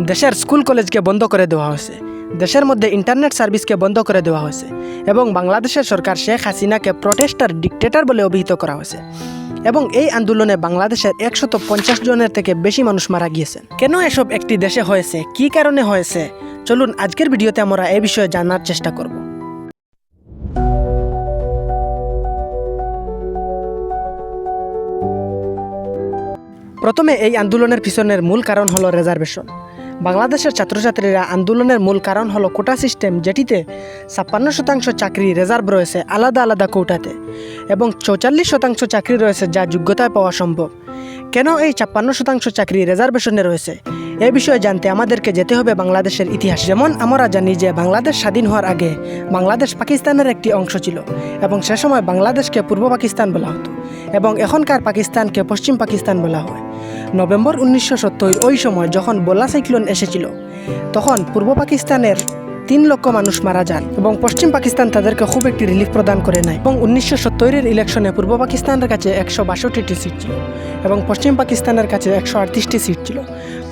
দেশের স্কুল কলেজকে বন্ধ করে দেওয়া হয়েছে। দেশের মধ্যে ইন্টারনেট সার্ভিসকে বন্ধ করে দেওয়া হয়েছে এবং বাংলাদেশের সরকার শেখ হাসিনাকে প্রটেস্টার, ডিকটেটর বলে অভিহিত করা হয়েছে এবং এই আন্দোলনে বাংলাদেশের একশত পঞ্চাশ জনের থেকে বেশি মানুষ মারা গিয়েছেন। কেন এসব একটি দেশে হয়েছে? কি কারণে হয়েছে? চলুন আজকের ভিডিওতে আমরা এ বিষয়ে জানার চেষ্টা করব। প্রথমে এই আন্দোলনের পিছনের মূল কারণ হলো রিজার্ভেশন বাংলাদেশের ছাত্রছাত্রীরা আন্দোলনের মূল কারণ হলো কোটা সিস্টেম, যেটিতে ছাপ্পান্ন শতাংশ চাকরি রেজার্ভ রয়েছে আলাদা আলাদা কোটাতে এবং চৌচল্লিশ শতাংশ চাকরি রয়েছে যা যোগ্যতায় পাওয়া সম্ভব। কেন এই ছাপ্পান্ন শতাংশ চাকরি রেজার্ভেশনে রয়েছে? এই বিষয়ে জানতে আমাদেরকে যেতে হবে বাংলাদেশের ইতিহাস। যেমন আমরা জানি যে বাংলাদেশ স্বাধীন হওয়ার আগে বাংলাদেশ পাকিস্তানের একটি অংশ ছিল এবং সে সময় বাংলাদেশকে পূর্ব পাকিস্তান বলা হতো এবং এখনকার পাকিস্তানকে পশ্চিম পাকিস্তান বলা হয়। নভেম্বর উনিশশো সত্তর ওই সময় যখন বোলা সাইক্লোন এসেছিল, তখন পূর্ব পাকিস্তানের তিন লক্ষ মানুষ মারা যান এবং পশ্চিম পাকিস্তান তাদেরকে খুব একটি রিলিফ প্রদান করে নাই এবং উনিশশো সত্তরের ইলেকশনে পূর্ব পাকিস্তানের কাছে একশো বাষট্টিটি সিট ছিল এবং পশ্চিম পাকিস্তানের কাছে একশো আটত্রিশটি সিট ছিল।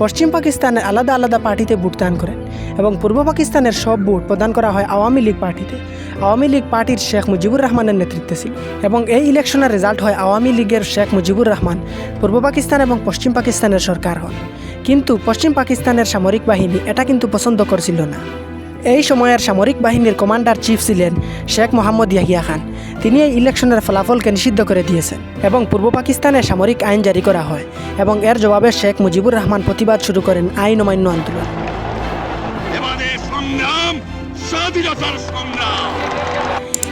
পশ্চিম পাকিস্তানে আলাদা আলাদা পার্টিতে ভোট দান করেন এবং পূর্ব পাকিস্তানের সব ভোট প্রদান করা হয় আওয়ামী লীগ পার্টিতে। আওয়ামী লীগ পার্টির শেখ মুজিবুর রহমানের নেতৃত্বে ছিল এবং এই ইলেকশনের রেজাল্ট হয় আওয়ামী লীগের শেখ মুজিবুর রহমান, পূর্ব পাকিস্তান এবং পশ্চিম পাকিস্তানের সরকার হন। কিন্তু পশ্চিম পাকিস্তানের সামরিক বাহিনী এটা কিন্তু পছন্দ করছিল না। এই সময়ের সামরিক বাহিনীর কমান্ডার চিফ ছিলেন শেখ মোহাম্মদ ইয়াহিয়া খান। তিনি এই ইলেকশনের ফলাফলকে নিষিদ্ধ করে দিয়েছেন এবং পূর্ব পাকিস্তানে সামরিক আইন জারি করা হয় এবং এর জবাবে শেখ মুজিবুর রহমান প্রতিবাদ শুরু করেন আইন অমান্য আন্দোলন।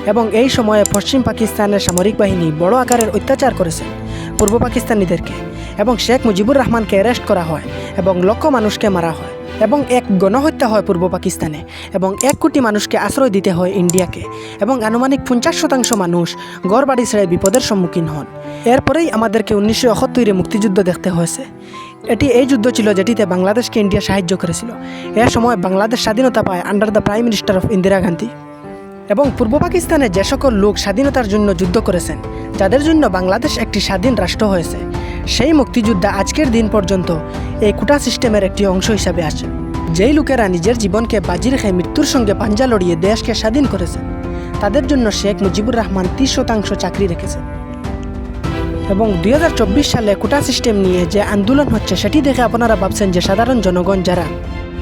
এবং এই সময়ে পশ্চিম পাকিস্তানের সামরিক বাহিনী বড় আকারের অত্যাচার করেছে পূর্ব পাকিস্তানিদেরকে এবং শেখ মুজিবুর রহমানকে অ্যারেস্ট করা হয় এবং লক্ষ মানুষকে মারা হয়। এবং এক গণহত্যা হয় পূর্ব পাকিস্তানে এবং এক কোটি মানুষকে আশ্রয় দিতে হয় ইন্ডিয়াকে এবং আনুমানিক পঞ্চাশ শতাংশ মানুষ গড় বাড়ি ছেড়ে বিপদের সম্মুখীন হন। এরপরেই আমাদেরকে উনিশশো একাত্তরে মুক্তিযুদ্ধ দেখতে হয়েছে। এটি এই যুদ্ধ ছিল যেটিতে বাংলাদেশকে ইন্ডিয়া সাহায্য করেছিল। এ সময় বাংলাদেশ স্বাধীনতা পায় under the prime minister of Indira Gandhi এবং পূর্ব পাকিস্তানে যে সকল লোক স্বাধীনতার জন্য যুদ্ধ করেছেন, যাদের জন্য বাংলাদেশ একটি স্বাধীন রাষ্ট্র হয়েছে, সেই মুক্তিযোদ্ধা আজকের দিন পর্যন্ত এই কোটা সিস্টেমের একটি অংশ হিসাবে আছে যেই লোকেরা নিজের জীবনকে বাজি রেখে মৃত্যুর সঙ্গে পাঞ্জা লড়িয়ে দেশকে স্বাধীন করেছেন, তাদের জন্য শেখ মুজিবুর রহমান তিরিশ শতাংশ চাকরি রেখেছেন। এবং দুই হাজার চব্বিশ সালে কোটা সিস্টেম নিয়ে যে আন্দোলন হচ্ছে, সেটি দেখে আপনারা ভাবছেন যে সাধারণ জনগণ যারা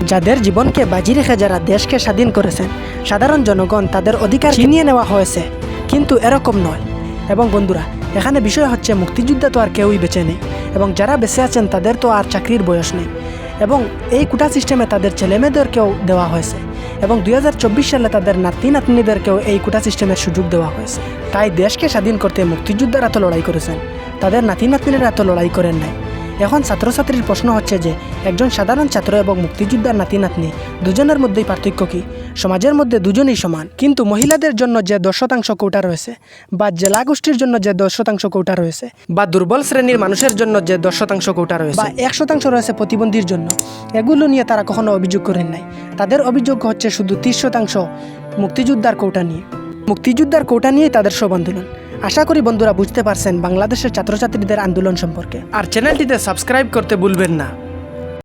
যাদের জীবনকে বাজি রেখে যারা দেশকে স্বাধীন করেছেন সাধারণ জনগণ তাদের অধিকার ছিনিয়ে নেওয়া হয়েছে কিন্তু এরকম নয়। এবং বন্ধুরা, এখানে বিষয় হচ্ছে মুক্তিযোদ্ধা তো আর কেউই বেঁচে নেই। এবং যারা বেঁচে আছেন তাদের তো আর চাকরির বয়স নেই। এবং এই কোটা সিস্টেমে তাদের ছেলেমেয়েদেরকেও দেওয়া হয়েছে। এবং দু হাজার চব্বিশ সালে তাদের নাতি নাতনিদেরকেও এই কোটা সিস্টেমের সুযোগ দেওয়া হয়েছে। তাই দেশকে স্বাধীন করতে মুক্তিযোদ্ধারা তো লড়াই করেছেন। তাদের নাতি নাতনিরা তো লড়াই করেন নাই। এখন ছাত্রছাত্রীর প্রশ্ন হচ্ছে যে, একজন সাধারণ ছাত্র এবং মুক্তিযোদ্ধার নাতি নাতনি দুজনের মধ্যেই পার্থক্য কি? সমাজের মধ্যে দুজনেই সমান, কিন্তু মহিলাদের জন্য যে দশ শতাংশ কোটা রয়েছে, বা জেলা গোষ্ঠীর জন্য যে দশ শতাংশ কোটা রয়েছে, বা দুর্বল শ্রেণির মানুষের জন্য যে দশ শতাংশ কোটা রয়েছে, বা এক শতাংশ রয়েছে প্রতিবন্ধীর জন্য, এগুলো নিয়ে তারা কখনো অভিযোগ করেন নাই। তাদের অভিযোগ হচ্ছে শুধু তিরিশ শতাংশ মুক্তিযোদ্ধার কোটা নিয়ে। মুক্তিযোদ্ধার কোটা নিয়েই তাদের সব আন্দোলন। আশা করি বন্ধুরা বুঝতে পারছেন বাংলাদেশের ছাত্রছাত্রীদের আন্দোলন সম্পর্কে। আর চ্যানেলটিতে সাবস্ক্রাইব করতে ভুলবেন না।